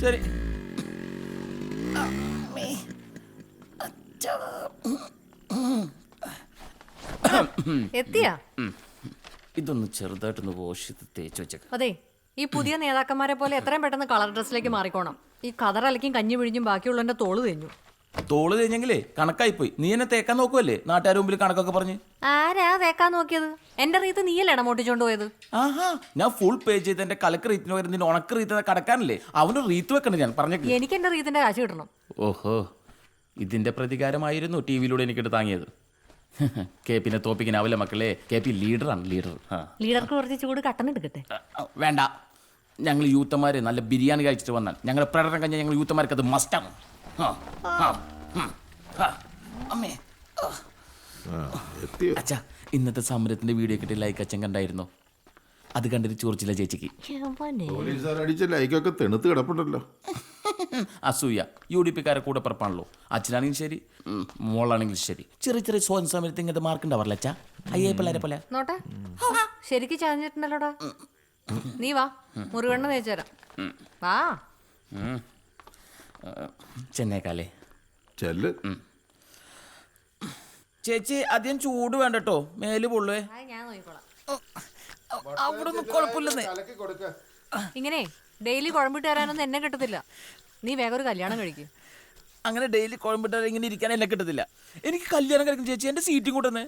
ശരി. എത്തിയാ? ഇതൊന്ന് ചെറുതായിട്ടൊന്ന് വാഷ് ചെയ്ത് തേച്ച് വെച്ചേക്കാം. അതെ ഈ പുതിയ നേതാക്കന്മാരെ പോലെ എത്രയും പെട്ടെന്ന് കളർ ഡ്രസ്സിലേക്ക് മാറിക്കോണം. ഈ കതറലക്കും കഞ്ഞി പിഴിഞ്ഞും ബാക്കിയുള്ളതിന്റെ തോൾ തെഞ്ഞു. തോൾ കഴിഞ്ഞെങ്കിലേ കണക്കായി പോയി നീ എന്നെ തേക്കാൻ നോക്കുവല്ലേ? നാട്ടുകാർ മുമ്പിൽ കണക്കൊക്കെ പറഞ്ഞ്. ആരാ തേക്കാൻ നോക്കിയത്? എന്റെ റീത്ത് നീയല്ലേ ഇടമോട്ടിച്ചോണ്ട് പോയത്? ആഹാ ഞാൻ ഫുൾ പേ ചെയ്ത് എന്റെ കലക്ക് റീത്തിന് പകരം നിന്റെ ഉണക്ക് റീത്ത് കടക്കാനല്ലേ? അവന് റീത്ത് വെക്കണ്ട ഞാൻ പറഞ്ഞു എനിക്ക് എന്റെ റീത്തിന്റെ കാശ് കിട്ടണം. ഓഹോ ഇതിന്റെ പ്രതികാരമായിരുന്നു ടി വിയിലൂടെ എനിക്കിട്ട് താങ്ങിയത്. കെ പിന്നെ തോപ്പിക്കനാവില്ല മക്കളെ. കെ പി ലീഡറാണ് ലീഡർ. ലീഡർക്ക് കുറച്ച് ചൂട് കട്ടൻ എടുക്കട്ടെ. വേണ്ട. ഞങ്ങൾ യൂത്തമാര് നല്ല ബിരിയാണി കഴിച്ചിട്ട് വന്നാൽ. ഞങ്ങളുടെ പ്രകടനം കഴിഞ്ഞാൽ ഞങ്ങൾ യൂത്തന്മാർക്ക് അത് മസ്റ്റാണ് അമ്മേ ആ. എത്തിയോ അച്ഛാ ഇന്നത്തെ സമരത്തിന്റെ വീഡിയോ കിട്ടി ലൈക്ക് അച്ഛൻ കണ്ടായിരുന്നു? അത് കണ്ടിട്ട് ചോർച്ചില്ല ചേച്ചിക്ക്. പോലീസുകാർ അടിച്ച ലൈക്കൊക്കെ തെണുത്ത് കിടപ്പുണ്ടല്ലോ. അസൂയ യു ഡി പിക്കാരെ കൂടെ പറപ്പാണല്ലോ. അച്ഛനാണെങ്കിലും ശരി മോളാണെങ്കിലും ശരി. ചെറിയ ചെറിയ സ്വയം സമരത്തിൽ ഇങ്ങനത്തെ മാർക്ക് ഉണ്ടാവാറില്ല അച്ഛാ? അയ്യേ പിള്ളേരെ പോലെ. നോട്ടെ? ശരിക്ക് ചാഞ്ഞിട്ടുണ്ടല്ലോടാ. നീ വാ മുറിവെണ്ണ തേച്ചു തരാം. വാ. ചെന്നൈക്കാലേ. ചെല്ല്. ചേച്ചി അധികം ചൂട് വേണ്ട കേട്ടോ മേൽ പൊള്ളുവേ അവിടൊന്നും അവിടെ ഒന്നും കുഴപ്പമില്ലെന്നേ ഇങ്ങനെ ഡെയിലി കുഴമ്പിട്ട് തരാനൊന്നും എന്നെ കിട്ടത്തില്ല. നീ വേഗം ഒരു കല്യാണം കഴിക്കും. അങ്ങനെ ഡെയിലി കുഴമ്പിട്ട് ഇങ്ങനെ ഇരിക്കാൻ എന്നെ കിട്ടത്തില്ല. എനിക്ക് കല്യാണം കഴിക്കും ചേച്ചി. എന്റെ സീറ്റും കൂട്ടുന്നേ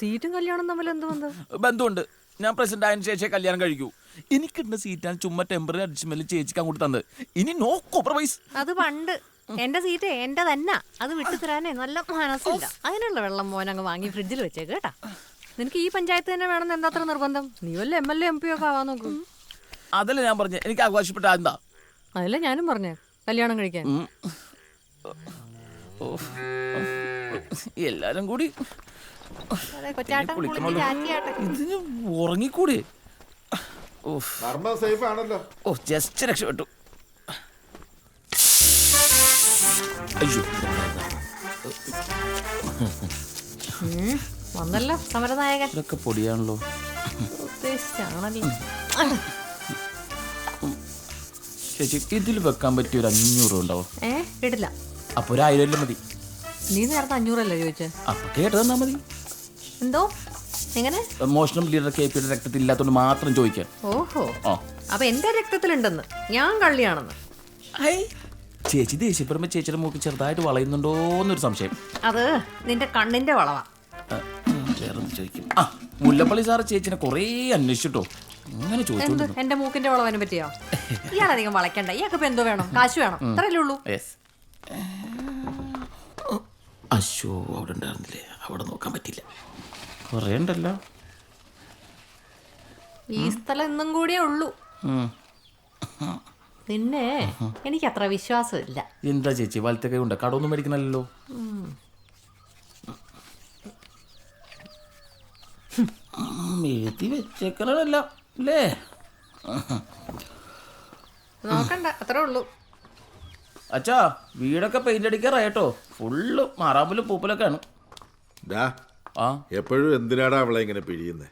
സീറ്റും കല്യാണം തമ്മിൽ എന്ത് ബന്ധം ബന്ധമുണ്ട് ഞാൻ പ്രസിഡന്റ് ആയതിനു ശേഷം കല്യാണം കഴിക്കൂ. എനിക്കിട്ടുന്ന സീറ്റാണ് ചുമ്മാ ടെമ്പററി അഡ്ജസ്റ്റ്മെന്റ് ചേച്ചിക്ക് അങ്ങോട്ട് തന്നത്. ഇനി നോ കോംപ്രമൈസ് അത് പണ്ട്. എന്റെ സീറ്റ് എന്റെ തന്നെ അത് വിട്ടു തരാനേ നല്ല മനസ്സില്ല. അതിനുള്ള വെള്ളം മോൻ അങ്ങ് വാങ്ങി ഫ്രിഡ്ജിൽ വെച്ചേക്ക് കേട്ടാ. നിനക്ക് ഈ പഞ്ചായത്ത് തന്നെ വേണമെന്ന് എന്താത്ര നിർബന്ധം? നീ വല്ല M L A M P ഒക്കെ ആവാൻ നോക്കും. അതല്ല ഞാൻ പറഞ്ഞു. എനിക്ക് ആഘോഷപ്പെട്ട എന്താ? അതല്ലേ ഞാനും പറഞ്ഞേ. കല്യാണം കഴിക്കാൻ. എല്ലാരും കൂടി. ഉറങ്ങിക്കൂടെ? ഓഫ് നർമ്മ സേഫ് ആണല്ലോ. ഓ ജസ്റ്റ് രക്ഷപ്പെട്ടു. അയ്യോ. വന്നല്ലോ സമരനായകൻ. ഇതൊക്കെ പൊടിയാണല്ലോ. ഉദ്ദേശിച്ചാണല്ലോ. ചേച്ചി ഇതിൽ വെക്കാൻ പറ്റിയ ഒരു അഞ്ഞൂറ് ഉണ്ടാവും? ഏ ഇടില്ല അപ്പൊ ഒരു ആയിരം അല്ലേ മതി. നീ നേരത്തെ അഞ്ഞൂറല്ലേ ചോദിച്ചേ? അപ്പൊ കേട്ട് തന്നാ മതി. എന്തോ? എങ്ങനെ? മോഷണം ലീഡർ കെ പിയുടെ രക്തത്തിൽ ഇല്ലാത്തതുകൊണ്ട് മാത്രം ചോദിക്കാൻ. ഓഹോ. ആ. അപ്പൊ എന്റെ രക്തത്തിലുണ്ടെന്ന്. ഞാൻ കള്ളിയാണെന്ന്. ചേച്ചി ദേഷ്യപ്പെടുമ്പോ ചേച്ചിയുടെ മൂക്ക് ചെറുതായിട്ട് വളയുന്നുണ്ടോ എന്നൊരു സംശയം. അത് നിന്റെ കണ്ണിന്റെ വളവാ. ചോദിക്കും. ആ മുല്ലപ്പള്ളി സാറ് ചേച്ചിനെ കുറേ അന്വേഷിച്ചിട്ടോ? അങ്ങനെ എന്ത്? ചോദിച്ചോണ്ടിരുന്നു. എന്റെ മൂക്കിന്റെ വളവനെ പറ്റിയോ? ഇയാളധികം വളയ്ക്കണ്ട. ഇയാൾക്ക് ഇപ്പൊ എന്തോ വേണം? കാശ് വേണം. അത്രയല്ലേ ഉള്ളൂ. അശോ അവിടെ ഉണ്ടായിരുന്നില്ലേ? അവിടെ നോക്കാൻ പറ്റില്ല കുറേ ഉണ്ടല്ലോ ഈ സ്ഥലം ഇന്നും കൂടിയേ ഉള്ളൂ. പിന്നെ എനിക്ക് അത്ര വിശ്വാസമില്ല. എന്താ ചേച്ചി വലത്തെ കൈ ഉണ്ട്? കടമൊന്നും മേടിക്കണല്ലോ എഴുതി വെച്ചേക്കണല്ലോ അല്ലേ? നോക്കണ്ട അത്രേ ഉള്ളൂ. അച്ഛാ വീടൊക്കെ പെയിന്റ് അടിക്കാറായിട്ടോ ഫുള്ള് മാറാമ്പലും പൂപ്പലൊക്കെയാണ്. ആ. എപ്പോഴും എന്തിനാടാ അവളെ ഇങ്ങനെ പിഴിയുന്നേ?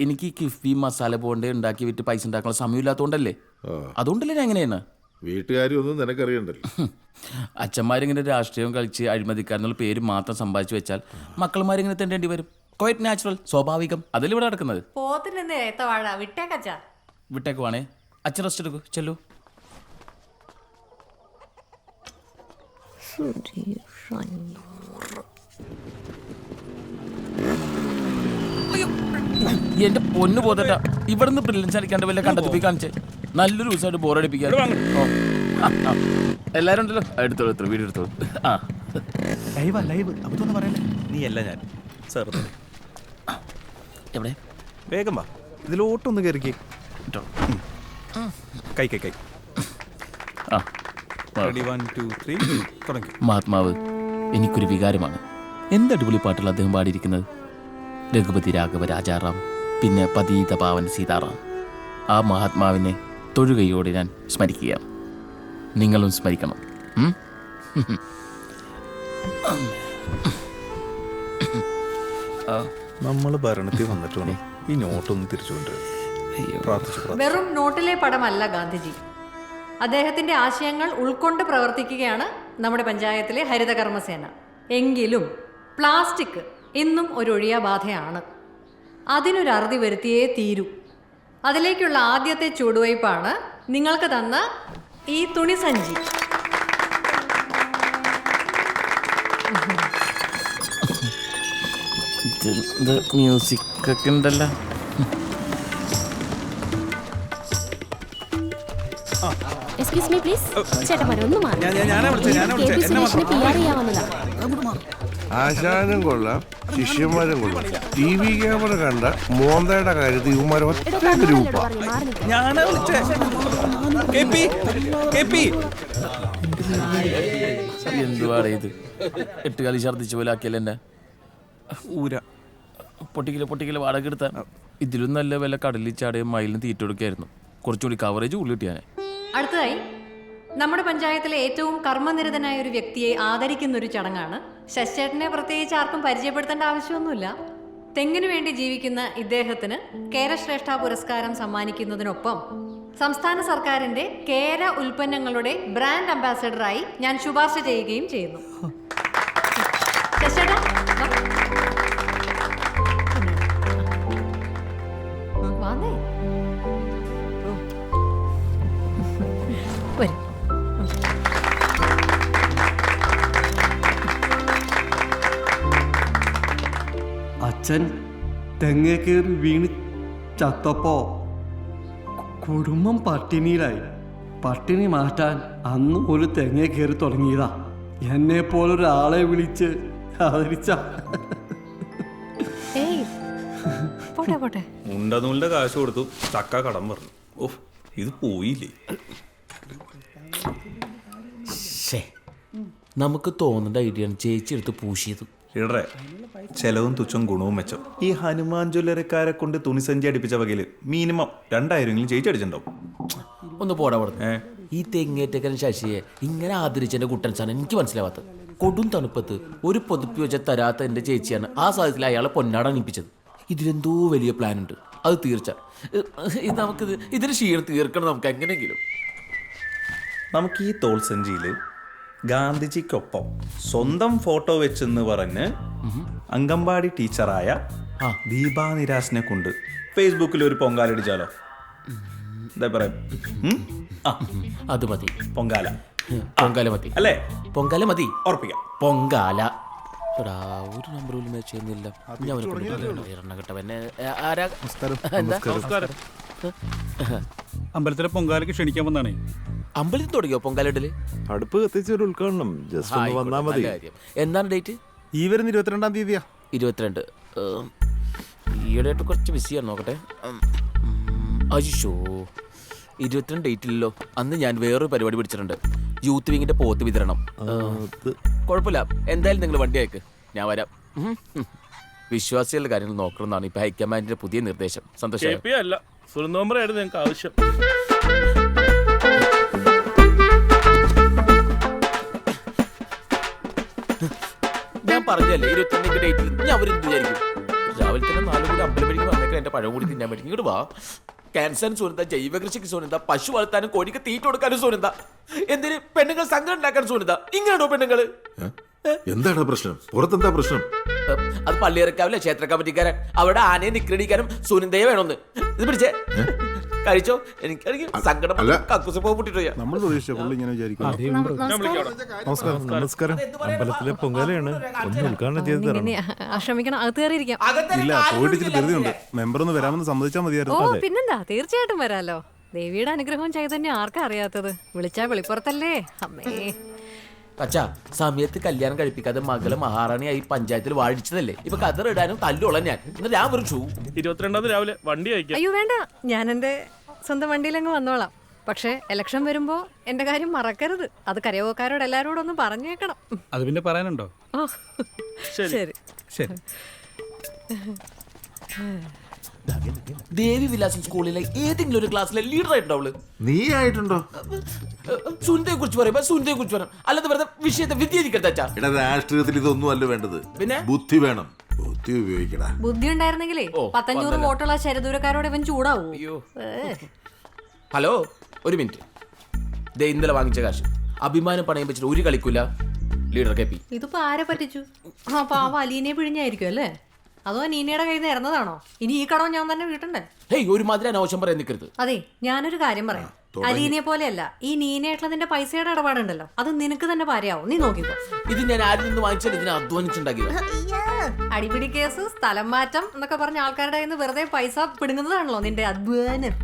എനിക്ക് കിഫ്ബി മസാല പോണ്ടേ ഉണ്ടാക്കി വിറ്റ് പൈസ ഉണ്ടാക്കാനുള്ള സമയമില്ലാത്തതുകൊണ്ടല്ലേ അതുകൊണ്ടല്ലേ ഞാൻ എങ്ങനെയാണ് വീട്ടുകാരും ഒന്നും നിനക്കറിയണ്ടല്ലോ. അച്ഛന്മാരിങ്ങനെ രാഷ്ട്രീയം കളിച്ച് അഴിമതിക്കാരെന്നുള്ള പേര് മാത്രം സമ്പാദിച്ചു വെച്ചാൽ മക്കൾമാരിങ്ങനെ തെണ്ടേണ്ടി വരും. ക്വൈറ്റ് നാച്ചുറൽ സ്വാഭാവികം. അതല്ലേ ഇവിടെ നടക്കുന്നത്? വിട്ടേക്കുവാണേ അച്ഛൻ റെസ്റ്റ് എടുക്കൂ. ചെല്ലു. എന്റെ പൊന്നു പോതട്ട. ഇവിടുന്ന് ബ്രില്യൻസ് അടിക്കാണ്ട് വല്ല കണ്ടെത്തി കാണിച്ചേ. നല്ലൊരു ദിവസമായിട്ട് ബോറടിപ്പിക്കാൻ. എല്ലാരും ഉണ്ടല്ലോ? എടുത്തോളൂ എടുത്തോളൂ വീട് എടുത്തോളൂ. ആ. ലൈവ് ലൈവ് അബദ്ധമൊന്നും പറയല്ലേ? നീ അല്ല ഞാൻ. സാർ എവിടെ? വേഗം വാ. ഇതിലോട്ടൊന്ന് കയറിക്ക് ഇട്ടോ. കൈ കൈ കൈ. ആ. ആ. റെഡി വൺ ടു ത്രീ തുടങ്ങി. മഹാത്മാവ് എനിക്കൊരു വികാരമാണ്. എന്ത് അടിപൊളി പാട്ടുകൾ അദ്ദേഹം പാടിയിരിക്കുന്നത്? രഘുപതി രാഘവ രാജാറാം പിന്നെ പതീത പാവൻ സീതാറാം. ആ മഹാത്മാവിനെ തൊഴുകയോടെ ഞാൻ സ്മരിക്കുകയാണ്. നിങ്ങളും സ്മരിക്കണം? നമ്മൾ ഭരണത്തിൽ വന്നിട്ട് വേണം ഈ നോട്ടൊന്ന് തിരിച്ചുകൊണ്ട് വെറും നോട്ടിലെ പടമല്ല ഗാന്ധിജി. അദ്ദേഹത്തിന്റെ ആശയങ്ങൾ ഉൾക്കൊണ്ട് പ്രവർത്തിക്കുകയാണ് നമ്മുടെ പഞ്ചായത്തിലെ ഹരിതകർമ്മസേന. എങ്കിലും പ്ലാസ്റ്റിക് ഇന്നും ഒരൊഴിയാ ബാധയാണ്. അതിനൊരു അറുതി വരുത്തിയേ തീരൂ. അതിലേക്കുള്ള ആദ്യത്തെ ചുവടുവയ്പ്പാണ് നിങ്ങൾക്ക് തന്ന ഈ തുണിസഞ്ചി മ്യൂസിക് ഒക്കെ ഉണ്ടല്ലോ. എക്സ്ക്യൂസ് മീ പ്ലീസ് ചേട്ടന്മാരെ ഒന്ന് മാറി. ഞാൻ- ഞാൻ- ഞാനാ കെ പി വിളിച്ചത്. എന്നെ സുരേഷിനെ ആശാനും കൊള്ളാം ശിഷ്യന്മാരും കൊള്ളാം. ടി വി ക്യാമറ കണ്ട മോന്തയുടെ കാര്യത്തിൽ ഇവന്മാർ ഒറ്റ ഗ്രൂപ്പാ. ഞാനാ വിളിച്ചേ. K P K P. എന്തുവാടേ ഇത്? എട്ട് കളി ഛർദ്ദിച്ച പോലെ ആക്കിയല്ലേ എന്നെ? ഊര. പൊട്ടിക്കൽ പൊട്ടിക്കൽ വാടക എടുത്താൽ ഇതിലും നല്ല വില കടലിൽ ചാടിയ മയിലിന് തീറ്റ കൊടുക്കായിരുന്നു. കുറച്ചുകൂടി കവറേജ് ഉള്ളി കിട്ടിയാനെ അടുത്തതായി നമ്മുടെ പഞ്ചായത്തിലെ ഏറ്റവും കർമ്മനിരതനായ ഒരു വ്യക്തിയെ ആദരിക്കുന്ന ഒരു ചടങ്ങാണ് ശശിചേട്ടനെ പ്രത്യേകിച്ച് ആർക്കും പരിചയപ്പെടുത്തേണ്ട ആവശ്യമൊന്നുമില്ല. തെങ്ങിനു വേണ്ടി ജീവിക്കുന്ന ഇദ്ദേഹത്തിന് കേരശ്രേഷ്ഠ പുരസ്കാരം സമ്മാനിക്കുന്നതിനൊപ്പം സംസ്ഥാന സർക്കാരിന്റെ കേര ഉൽപ്പന്നങ്ങളുടെ ബ്രാൻഡ് അംബാസഡറായി ഞാൻ ശുപാർശ ചെയ്യുകയും ചെയ്യുന്നു. ഉം, വാന്നേ. അച്ഛൻ തെങ്ങേ കയറി വീണ് ചത്തപ്പോ കുടുംബം പട്ടിണിയിലായി. പട്ടിണി മാറ്റാൻ അന്ന് ഒരു തെങ്ങേ കയറി തുടങ്ങിയതാ. എന്നെ പോലൊരാളെ വിളിച്ച് ആദരിച്ച. പോട്ടെ കാശ് കൊടുത്തു ചക്ക കടം പറഞ്ഞു. ഓ ഇത് പോയില്ലേ? നമുക്ക് തോന്നേണ്ട ഐഡിയാണ് ചേച്ചി എടുത്ത് പൂശിയത്. ഇടറെ. ചെലവും തുച്ഛം ഗുണവും മെച്ചം. ഈ ഹനുമാൻ ജ്വല്ലറിക്കാരെ കൊണ്ട് തുണിസഞ്ചി അടിപ്പിച്ച വകയിൽ മിനിമം രണ്ടായിരമെങ്കിലും ജയിച്ചടിച്ചിട്ടുണ്ടാവും. ഒന്ന് പോടാ ഏ? ഈ തെങ്ങേറ്റക്കൻ ശശിയെ ഇങ്ങനെ ആദരിച്ചെന്റെ കുട്ടൻസാണ് എനിക്ക് മനസ്സിലാവാത്തത്. കൊടും തണുപ്പത്ത് ഒരു പൊതുപ്പി വെച്ച തരാത്ത എന്റെ ചേച്ചിയാണ് ആ സാധ്യത്തിൽ അയാളെ പൊന്നാട അണിപ്പിച്ചത് ഇതിലെന്തോ വലിയ പ്ലാൻ ഉണ്ട്. അത് തീർച്ച. നമുക്കിത് ഇതിന് ക്ഷീണം തീർക്കണം നമുക്ക് എങ്ങനെയെങ്കിലും. നമുക്ക് ഈ തോൾസഞ്ചിയിൽ ഗാന്ധിജിക്കൊപ്പം സ്വന്തം ഫോട്ടോ വെച്ചെന്ന് പറഞ്ഞ് അങ്കമ്പാടി ടീച്ചറായ ആ. ദീപാ നിരാസിനെ കൊണ്ട് ഫേസ്ബുക്കിൽ ഒരു പൊങ്കാലടിച്ചാലോ എന്താ പറയാ? അത് മതി. പൊങ്കാല. പൊങ്കാല മതി. അല്ലേ? പൊങ്കാല മതി. ഉറപ്പിക്കാം. പൊങ്കാല. എടാ, ഒരു നമ്പർ പോലും മാച്ച് ചെയ്യുന്നില്ല. ഞാൻ ആരാ? അമ്പലത്തിലെ പൊങ്കാലയ്ക്ക് ക്ഷണിക്കാൻ വന്നാണേ. അമ്പലത്തിൽ തുടങ്ങിയോ പൊങ്കാലിടൽ അടുപ്പ് കത്തിച്ച ഒരു ഉദ്ഘാടനം. ജസ്റ്റ് ഒന്ന് വന്നാ മതി. നല്ല കാര്യം. എന്നാണ് ഡേറ്റ് ഈ വരുന്ന ഇരുപത്തിരണ്ടാം തീയതിയാ. ഇരുപത്തിരണ്ട്. ഏം, ഈയിടെയായിട്ട് കുറച്ച് ബിസിയാണ് നോക്കട്ടെ. ഉം, ഉം, അയ്യോ ഇരുപത്തിരണ്ട് ഡേറ്റ് ഇല്ലല്ലോ. അന്ന് ഞാൻ വേറൊരു പരിപാടി പിടിച്ചിട്ടുണ്ട്. യൂത്ത് വിങ്ങിന്റെ പോത്ത് വിതരണം. കുഴപ്പമില്ല. എന്തായാലും നിങ്ങൾ വണ്ടി അയക്ക്. ഞാൻ വരാം. ഉം, ഉം. വിശ്വാസികളുടെ കാര്യങ്ങൾ നോക്കണമെന്നാണ് ഇപ്പൊ ഹൈക്കമാൻഡിന്റെ പുതിയ നിർദ്ദേശം. സന്തോഷം. അല്ല. സുരനോമ്പറായിരുന്നു ഞങ്ങൾക്ക് ആവശ്യം. പറഞ്ഞല്ലേ ഇരുപത്തിരണ്ടിന്റെ ഡേറ്റിൽ ഞാൻ അവരെന്ത് വിചാരിക്കും? രാവിലെ തന്നെ നാല് കൂടി അമ്പലം പഠിക്കും വന്നേക്കാൻ എന്റെ പഴം കൂടി തിന്നാൻ പറ്റും ഇങ്ങോട്ട് വാ. ക്യാൻസറിന് സുനന്ത ജൈവ കൃഷിക്ക് സൂനന്ത പശു വളർത്താനും കോഴിക്ക് തീറ്റ കൊടുക്കാനും സുനന്ത എന്തിന്? പെണ്ണുങ്ങൾ സംഘം ഉണ്ടാക്കാൻ സുനന്ത ഇങ്ങനെയാണോ പെണ്ണുങ്ങൾ? എന്താണ് പ്രശ്നം? പുറത്തെന്താ പ്രശ്നം? അത് പള്ളിയിറക്കാവില്ല ക്ഷേത്ര കമ്മിറ്റിക്കാരൻ അവിടെ ആനയെ നിക്രടിക്കാനും സുനന്ദയെ വേണമെന്ന്. ഇത് പിടിച്ചേ. കഴിച്ചോ? എനിക്കാണെങ്കിൽ സങ്കടം അല്ല. കക്കൂസ് പോകും പൊട്ടിട്ടോ നമ്മൾ പ്രതീക്ഷിച്ച പുള്ളി ഇങ്ങനെ വിചാരിക്കും നമസ്കാരം. നമസ്കാരം. അമ്പലത്തിലെ പൊങ്കാലയാണ് ഒന്ന് ഉദ്ഘാടനം ചെയ്ത് തരണം ഇനി ആ, ക്ഷമിക്കണം അത് കയറിയിരിക്കാം. ഇല്ല പോയിട്ട് ഇച്ചിരി ധൃതിയുണ്ട്. മെമ്പർ ഒന്ന് വരാമെന്ന് സമ്മതിച്ചാൽ ഓ മതിയായിരുന്നു പിന്നെന്താ? തീർച്ചയായിട്ടും വരാലോ. ദേവിയുടെ അനുഗ്രഹം ചൈതന്യം ആർക്കാ അറിയാത്തത്? വിളിച്ചാ വെളിപ്പുറത്തല്ലേ? അമ്മേ. അച്ഛാ സമയത്ത് കല്യാണം കഴിപ്പിക്കാതെ മകൾ മഹാറാണിയായി പഞ്ചായത്തിൽ വാഴിച്ചതല്ലേ? ഇപ്പൊ കതറിടാനും തല്ലുള്ള ഞാൻ. എന്നിട്ട് ഞാൻ വിളിച്ചു. ഇരുപത്തിരണ്ടാമത് ഇരുപത്തിരണ്ടാം രാവിലെ വണ്ടി അയക്കാം. അയ്യോ വേണ്ട. ഞാൻ എന്റെ സ്വന്തം വണ്ടിയിൽ അങ്ങ് വന്നോളാം. പക്ഷേ ഇലക്ഷൻ വരുമ്പോ എന്റെ കാര്യം മറക്കരുത്. അത് കരയോഗക്കാരോട് എല്ലാരോടും ഒന്ന് പറഞ്ഞേക്കണം. അത് പിന്നെ പറയാനുണ്ടോ? ഓ. ശരി. ശരി. ദേവി വിലാസം സ്കൂളിലെ ഏതെങ്കിലും ഒരു ക്ലാസ്സിലെ ലീഡർ ആയിട്ടുണ്ടോ നീ ആയിട്ടുണ്ടോ? സുനിതയെ കുറിച്ച് പറയുമ്പോ സുനിതയെ കുറിച്ച് പറയാം അല്ലാതെ വെറുതെ വിഷയത്തെ വിദ്യാധിക്കട്ടെ എടാ രാഷ്ട്രീയത്തിൽ ഇതൊന്നും അല്ല വേണ്ടത്. പിന്നെ? ബുദ്ധി വേണം. ബുദ്ധി ഉപയോഗിക്കടാ. ബുദ്ധി ഉണ്ടായിരുന്നെങ്കിലേ പത്തഞ്ഞൂറ്. വോട്ടുള്ള ശരദൂരക്കാരോട് ഇവൻ ചൂടാവൂ? അയ്യോ. ഹലോ ഒരു മിനിറ്റ്. ദേ ഇന്നലെ വാങ്ങിച്ച കാശ്. അഭിമാനം പണയം വെച്ചിട്ട് ഒരു കളിക്കൂല ലീഡർ കെ പി. ഇതിപ്പോ ആരെ പറ്റിച്ചു? ആ പാവ അലീനെ പിഴിഞ്ഞായിരിക്കും അല്ലേ? അതോ നീനയുടെ കയ്യിൽ നിന്ന് ഇറന്നതാണോ? ഇനി ഈ കടവും ഞാൻ തന്നെ വീട്ടണ്ടേ? ഹേയ് ഒരു മാതിരി അനാവശ്യം പറയാൻ നിൽക്കരുത് അതെ ഞാനൊരു കാര്യം പറയാം. അലീനെ പോലെയല്ല ഈ നീനയായിട്ടുള്ളതിന്റെ പൈസയുടെ ഇടപാടുണ്ടല്ലോ അത് നിനക്ക് തന്നെ ഭാര്യയാവും. നീ നോക്കിക്കോ ഇത് ഞാൻ ആരിൽ നിന്ന് വാങ്ങിച്ചാൽ ഇതിനെ അധ്വാനിച്ചുണ്ടാക്കിയത്. അടിപിടി കേസ് സ്ഥലം മാറ്റം എന്നൊക്കെ പറഞ്ഞ ആൾക്കാരുടെ കയ്യിൽ നിന്ന് വെറുതെ പൈസ പിടുങ്ങുന്നതാണല്ലോ നിന്റെ അധ്വാനം.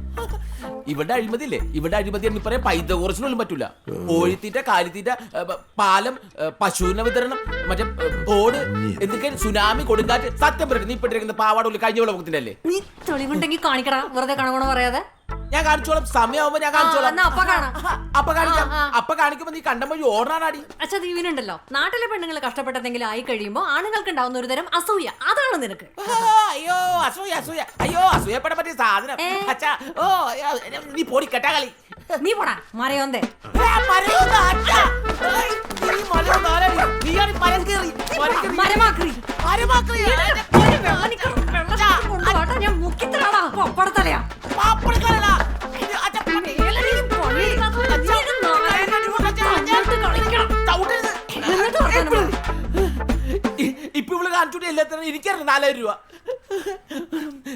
ഇവിടെ അഴിമതി ഇല്ലേ ഇവിടെ അഴിമതി എന്ന് പറയാൻ പൈത കുറച്ചിനൊന്നും പറ്റൂല. കോഴിത്തീറ്റ കാലിത്തീറ്റ ഏ, പ- പാലം ഏ, പശുവിന വിതരണം മറ്റേ ഏ, ബോർഡ് എന്തൊക്കെ സുനാമി കൊടുങ്കാറ്റ് സത്യം പറഞ്ഞു നീ ഇപ്പിട്ടിരിക്കുന്ന പാവാട ഉള്ളിൽ കഴിഞ്ഞ വിളവത്തിന്റെ അല്ലേ നീ തെളിവുണ്ടെങ്കിൽ കാണിക്കടാ വെറുതെ കാണണമെന്ന് പറയാതെ. ഞാൻ കാണിച്ചോളാം സമയമാകുമ്പോ ഞാൻ ആ, കാണിച്ചോളാം എന്നാ അപ്പ കാണാം. ആ, അപ്പ കാണിക്കാം. അപ്പ കാണിക്കുമ്പോ നീ കണ്ട വഴി ഓടണാടി അച്ഛാ ദീവിനുണ്ടല്ലോ നാട്ടിലെ പെണ്ണുങ്ങൾ കഷ്ടപ്പെട്ടെന്തെങ്കിലും ആയി കഴിയുമ്പോൾ ആണുങ്ങൾക്ക് ഉണ്ടാവുന്ന ഒരു തരം അസൂയ. അതാണ് നിനക്ക്. അയ്യോ അസൂയ അസൂയ അയ്യോ അസൂയപ്പെടാൻ പറ്റിയ സാധനം ഏ? അച്ഛാ ഓ അയ്യോ, നീ പോടി കെട്ടാ കളി നീ പോടാ മറയോന്തേ മരയൊന്ന് അച്ഛാ. ഏയ്, നീ മരയൊന്ന് ആരാടി? നീയാണ് ഈ മരം കേറി. മരം കേറി. മരമാക്രി മരമാക്രി. ഞാൻ മുക്കിത്തരാടാ പപ്പടത്തലയാ പാപ്പടക്കാരനാ. കാണിച്ചോണ്ട് എല്ലാത്തിനും ഇരിക്കാറുണ്ട് നാലായിരം രൂപ.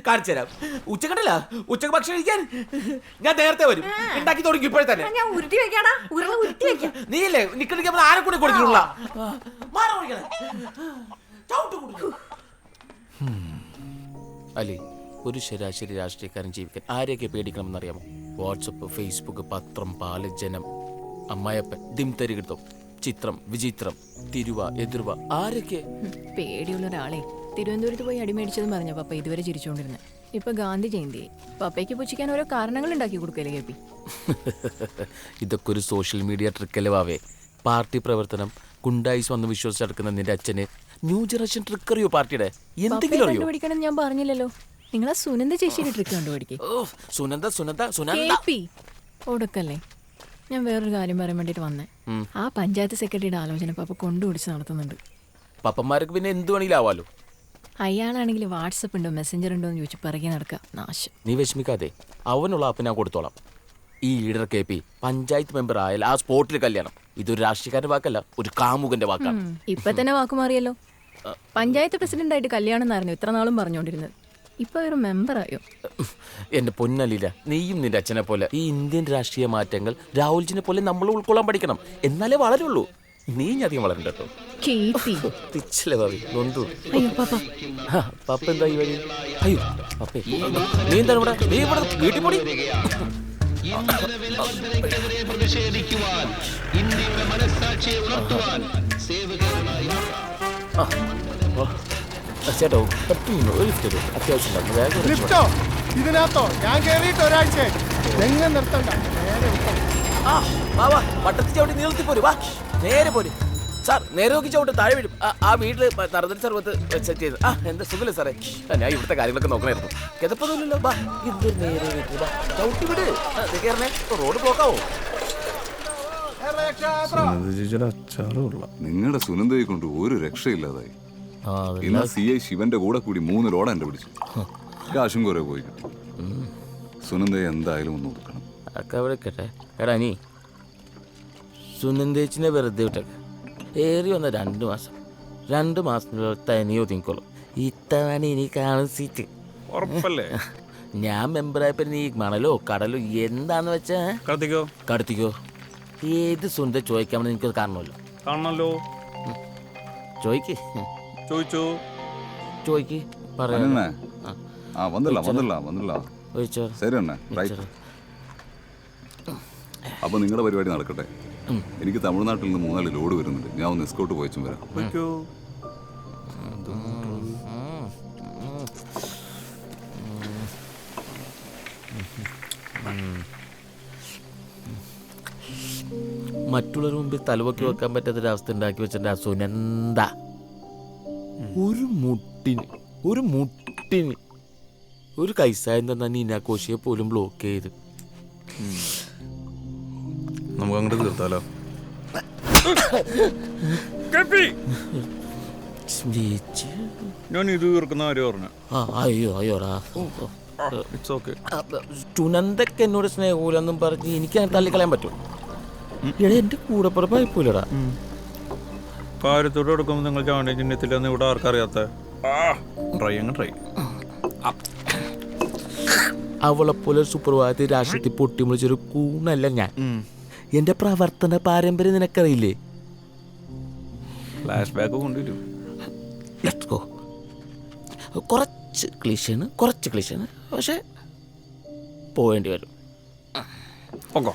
കാണിച്ചു തരാം. ഉച്ചക്കട്ടല്ല ഉച്ചയ്ക്ക് ഭക്ഷണം കഴിക്കാൻ? ഞാൻ നേരത്തെ വരും. ഉണ്ടാക്കി തുടങ്ങി ഇപ്പോഴെ തന്നെ. ഞാൻ ഉരുട്ടി വെക്കാടാ. ഉരുള ഉരുട്ടി വെക്കാം. നീ ഇല്ലേ നിക്കണിക്കുമ്പോ ആരെ കൂടെ കൊടുത്തിട്ടുള്ള അല്ലേ ഒരു ശരാശരി രാഷ്ട്രീയക്കാരൻ ജീവിക്കാൻ ആരെയൊക്കെ പേടിക്കണമെന്നറിയാമോ? വാട്സപ്പ് ഫേസ്ബുക്ക് പത്രം പാൽ ജനം അമ്മായപ്പൻ ദിം തരികിടത്തം ചിത്രം വിചിത്രം തിരുവ എതിർവ ആരൊക്കെ? പേടിയുള്ള ഒരാളെ. തിരുവനന്തപുരത്ത് പോയി അടിമേടിച്ചതും പറഞ്ഞ പപ്പ ഇതുവരെ ചിരിച്ചോണ്ടിരുന്നു. ഇപ്പൊ ഗാന്ധി ജയന്തി. പപ്പയ്ക്ക് പുച്ഛിക്കാൻ ഓരോ കാരണങ്ങൾ ഉണ്ടാക്കി കൊടുക്കല്ലേ കേൾപ്പി ഇതൊക്കെ ഒരു സോഷ്യൽ മീഡിയ ട്രിക്കല്ലേ വാവേ? പാർട്ടി പ്രവർത്തനം കുണ്ടായിസ് വന്ന് വിശ്വസിച്ചെടുക്കുന്ന നിന്റെ അച്ഛന്. ന്യൂ ജനറേഷൻ ട്രിക്ക് അറിയോ പാർട്ടിയുടെ? എന്തെങ്കിലും അറിയോ? കണ്ടുപിടിക്കണം ഞാൻ പറഞ്ഞില്ലല്ലോ. നിങ്ങളെ സുനന്ദ ചേച്ചിയുടെ ട്രിക്ക് കണ്ടുപിടിക്കേ. സുനന്ദ സുനന്ദ സുനന്ദ. ഒടുക്കല്ലേ? ഞാൻ വേറൊരു കാര്യം പറയാൻ വേണ്ടിട്ട് വന്നേ. ആ പഞ്ചായത്ത് സെക്രട്ടറിയുടെ ആലോചന പപ്പ കൊണ്ടുപിടിച്ച് നടത്തുന്നുണ്ട്. പപ്പന്മാർക്ക് പിന്നെ എന്ത് വേണമെങ്കിലും ആവാലോ? അയാളാണെങ്കിൽ വാട്സപ്പ് ഉണ്ടോ മെസ്സഞ്ചർ ഉണ്ടോ എന്ന് ചോദിച്ചു പിറകെ നടക്കുക. നാശം. നീ വിഷമിക്കാതെ അവനുള്ള ആപ്പ് ഞാൻ കൊടുത്തോളാം. ഈ leader K P panchayat member ആയാൽ ആ സ്പോട്ടിൽ കല്യാണം. ഇതൊരു രാഷ്ട്രീയക്കാരന്റെ വാക്കല്ല ഒരു കാമുകന്റെ വാക്കാണ്. ഇപ്പൊ തന്നെ വാക്കുമാറിയല്ലോ പഞ്ചായത്ത് പ്രസിഡന്റ് ആയിട്ട് കല്യാണം എന്നായിരുന്നു ഇത്ര നാളും പറഞ്ഞുകൊണ്ടിരുന്നത്. ഇപ്പൊ ഒരു മെമ്പറായോ എന്റെ പൊന്നലില നീയും നിന്റെ അച്ഛനെ പോലെ ഈ ഇന്ത്യൻ രാഷ്ട്രീയ മാറ്റങ്ങൾ രാഹുൽജിനെ പോലെ നമ്മൾ ഉൾക്കൊള്ളാൻ പഠിക്കണം. എന്നാലേ വളരുള്ളൂ. നീ അധികം വളരണ്ട കേട്ടോ. തിച്ചിലെ നൊന്തു. പാപ്പ. എന്താ ഈ വഴി? അയ്യോ പപ്പേ. നീ എന്താണ് ഇവിടെ? നീ ഇവിടെ വീട്ടിൽ പോടി. ആ, ഓ, ചേട്ടോ പെട്ടെന്ന് ഒരു ലിഫ്റ്റ് തരൂ. അത്യാവശ്യം. വേഗം ഒരു ഇതിനകത്തോ ഞാൻ കേറിയിട്ട് ഒരാഴ്ച എങ്ങനെ നിർത്തണ്ട നേരെ ആ വാ വാ പട്ടത്തി ചവിട്ടി നീളത്തി പോര് വാ നേരെ പോര് സാർ നേരെ നോക്കി ചവിട്ട് താഴെ വീഴും ആ, വീട്ടിൽ വീട്ടിൽ നറുതൽ സർവത്ത് സെറ്റ് ചെയ്ത് ആ എന്താ സുഖമില്ല സാറേ ഞാൻ ഇവിടുത്തെ കാര്യങ്ങളൊക്കെ നോക്കണായിരുന്നു കിതപ്പൊന്നുമില്ലല്ലോ വാ എന്തൊരു നേരെ വീട്ടിൽ വാ ചവിട്ടി വിട് കേറണേ റോഡ് പോക്കാവോ നിങ്ങളുടെ സുനന്ദയെ കൊണ്ട് ഒരു രക്ഷയില്ലാതായി. ഇന്ന് സി ഐ ശിവന്റെ കൂടെ കൂടി മൂന്ന് ലോഡ് എന്റെ പിടിച്ചു. കാശും കുറെ പോയി കിട്ടി. സുനന്ദ എന്തായാലും ഒന്ന് കൊടുക്കണം അതൊക്കെ അവിടെ കേട്ടെ എടാ നീ സുനന്ദേച്ചിനെ വെറുതെ വിട്ടേക്ക്. ഏറി വന്ന രണ്ട് മാസം. രണ്ട് മാസത്തിനുള്ള തനി ഒതുങ്ങിക്കോളും. ഇത്തവണ ഇനി കാണും സീറ്റ് ഉറപ്പല്ലേ? ഞാൻ മെമ്പറായപ്പോ നീ മണലോ കടലോ എന്താന്ന് വെച്ചാ? കടത്തിക്കോ. കടത്തിക്കോ. ഏത് സുന്ദ ചോദിക്കാമെന്ന് എനിക്കത് കാണണമല്ലോ. കാണണല്ലോ. ചോയ്ക്ക് ചോദിച്ചോ? ചോദിക്ക് അനന്നെ ആ. വന്നില്ല വന്നില്ല വന്നില്ല. ഒഴിച്ചോ ശരി അണ്ണേ റൈറ്റ് അപ്പൊ നിങ്ങളുടെ പരിപാടി നടക്കട്ടെ. എനിക്ക് തമിഴ്നാട്ടിൽ നിന്ന് മൂന്നാൽ ലോഡ് വരുന്നുണ്ട്. ഞാൻ ഒന്ന് എസ്കോട്ട് പോയച്ചും വരാം. മറ്റുള്ളവർ മറ്റുള്ളവരുടെ മുമ്പിൽ തലവൊക്കെ വെക്കാൻ പറ്റാത്തൊരവസ്ഥ ഉണ്ടാക്കി വെച്ചിട്ടുണ്ട് ആ സുനന്ദ. ഒരു മുട്ടിന് ഒരു മുട്ടിന് ഒരു കൈസായം തന്നെ നീനാ കോശിയെ പോലും ബ്ലോക്ക് ചെയ്ത്. നമുക്ക് അങ്ങോട്ട് തീർത്താലോ. ഞാൻ ഇത് തീർക്കുന്ന കാര്യം പറഞ്ഞു. ആ, അയ്യോ അയ്യോടാ എന്നോട് സ്നേഹമില്ലെന്നും പറഞ്ഞ് എനിക്ക് തള്ളിക്കളയാൻ പറ്റും എടാ എന്റെ കൂടെ പുറപ്പായി പോലടാ കാര്യത്തോട് എടുക്കുമ്പോൾ നിങ്ങൾ ചാണ്ടി ചിഹ്നത്തില്ലെന്ന് ഇവിടെ ആർക്കറിയാത്ത. ട്രൈ അങ്ങ് ട്രൈ അവളെ പോലെ ഒരു സുപ്രഭാതത്തിൽ രാഷ്ട്രത്തിൽ പൊട്ടിമുളിച്ചൊരു കൂണല്ല ഞാൻ. എന്റെ പ്രവർത്തന പാരമ്പര്യം നിനക്കറിയില്ലേ? ഫ്ലാഷ് ബാക്ക് കൊണ്ടുവരും. ലെറ്റ്സ് ഗോ കുറച്ച് ക്ലീശാണ് കുറച്ച് ക്ലീശാണ് പക്ഷെ പോവേണ്ടി വരും. ഓക്കോ